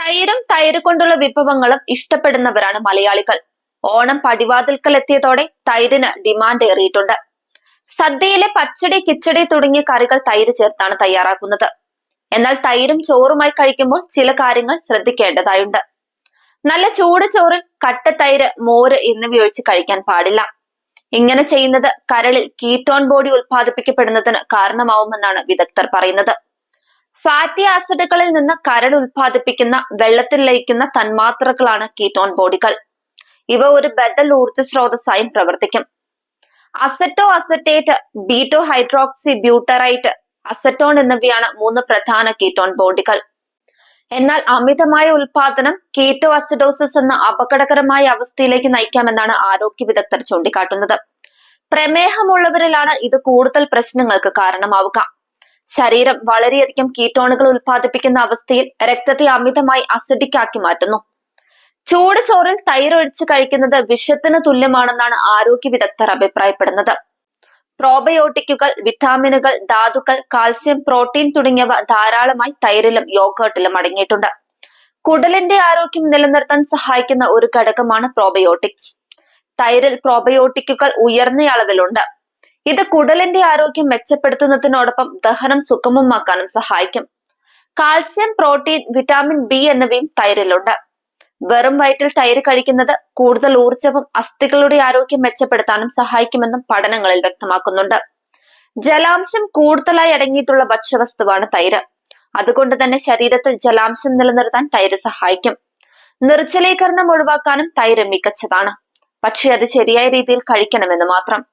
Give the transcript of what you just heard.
തൈരും തൈര് കൊണ്ടുള്ള വിഭവങ്ങളും ഇഷ്ടപ്പെടുന്നവരാണ് മലയാളികൾ. ഓണം പടിവാതിൽക്കൽ എത്തിയതോടെ തൈരിന് ഡിമാൻഡ് ഏറിയിട്ടുണ്ട്. സദ്യയിലെ പച്ചടി കിച്ചടി തുടങ്ങിയ കറികൾ തൈര് ചേർത്താണ് തയ്യാറാക്കുന്നത്. എന്നാൽ തൈരും ചോറുമായി കഴിക്കുമ്പോൾ ചില കാര്യങ്ങൾ ശ്രദ്ധിക്കേണ്ടതായുണ്ട്. നല്ല ചൂട് ചോറിൽ തൈര് മോര് എന്നിവ ഒഴിച്ച് കഴിക്കാൻ പാടില്ല. ഇങ്ങനെ ചെയ്യുന്നത് കരളിൽ കീറ്റോൺ ബോഡി ഉത്പാദിപ്പിക്കപ്പെടുന്നതിന് കാരണമാവുമെന്നാണ് വിദഗ്ധർ പറയുന്നത്. ഫാറ്റി ആസിഡുകളിൽ നിന്ന് കരൾ ഉത്പാദിപ്പിക്കുന്ന വെള്ളത്തിൽ ലയിക്കുന്ന തന്മാത്രകളാണ് കീറ്റോൺ ബോഡികൾ ഇവ ഒരു ബദൽ ഊർജ സ്രോതസ്സായും പ്രവർത്തിക്കും. Acetoacetate beta hydroxy butyrate acetone എന്നിവയാണ് മൂന്ന് പ്രധാന കീറ്റോൺ ബോഡികൾ എന്നാൽ അമിതമായ ഉത്പാദനം കീറ്റോ അസിഡോസിസ് എന്ന അപകടകരമായ അവസ്ഥയിലേക്ക് നയിക്കാമെന്നാണ് ആരോഗ്യ വിദഗ്ധർ ചൂണ്ടിക്കാട്ടുന്നത്. പ്രമേഹമുള്ളവരിലാണ് ഇത് കൂടുതൽ പ്രശ്നങ്ങൾക്ക് കാരണമാവുക. ശരീരം വളരെയധികം കീറ്റോണുകൾ ഉത്പാദിപ്പിക്കുന്ന അവസ്ഥയിൽ രക്തത്തെ അമിതമായി അസിഡിക് ആക്കി മാറ്റുന്നു. ചൂട് ചോറിൽ തൈരൊഴിച്ച് കഴിക്കുന്നത് വിഷത്തിന് തുല്യമാണെന്നാണ് ആരോഗ്യ വിദഗ്ധർ അഭിപ്രായപ്പെടുന്നത്. പ്രോബയോട്ടിക്കുകൾ വിറ്റാമിനുകൾ ധാതുക്കൾ കാൽസ്യം പ്രോട്ടീൻ തുടങ്ങിയവ ധാരാളമായി തൈരിലും യോഗേർട്ടിലും അടങ്ങിയിട്ടുണ്ട്. കുടലിന്റെ ആരോഗ്യം നിലനിർത്താൻ സഹായിക്കുന്ന ഒരു ഘടകമാണ് പ്രോബയോട്ടിക്സ് തൈരിൽ പ്രോബയോട്ടിക്കുകൾ ഉയർന്ന അളവിലുണ്ട്. ഇത് കുടലിന്റെ ആരോഗ്യം മെച്ചപ്പെടുത്തുന്നതിനോടൊപ്പം ദഹനം സുഗമമാക്കാനും സഹായിക്കും. കാൽസ്യം പ്രോട്ടീൻ വിറ്റാമിൻ ബി എന്നിവയും തൈരിലുണ്ട്. വെറും വയറ്റിൽ തൈര് കഴിക്കുന്നത് കൂടുതൽ ഊർജവും അസ്ഥികളുടെ ആരോഗ്യം മെച്ചപ്പെടുത്താനും സഹായിക്കുമെന്നും പഠനങ്ങളിൽ വ്യക്തമാക്കുന്നുണ്ട്. ജലാംശം കൂടുതലായി അടങ്ങിയിട്ടുള്ള ഭക്ഷ്യവസ്തുവാണ് തൈര്. അതുകൊണ്ട് തന്നെ ശരീരത്തിൽ ജലാംശം നിലനിർത്താൻ തൈര് സഹായിക്കും. നിർജലീകരണം ഒഴിവാക്കാനും തൈര് മികച്ചതാണ്. പക്ഷെ അത് ശരിയായ രീതിയിൽ കഴിക്കണമെന്ന് മാത്രം.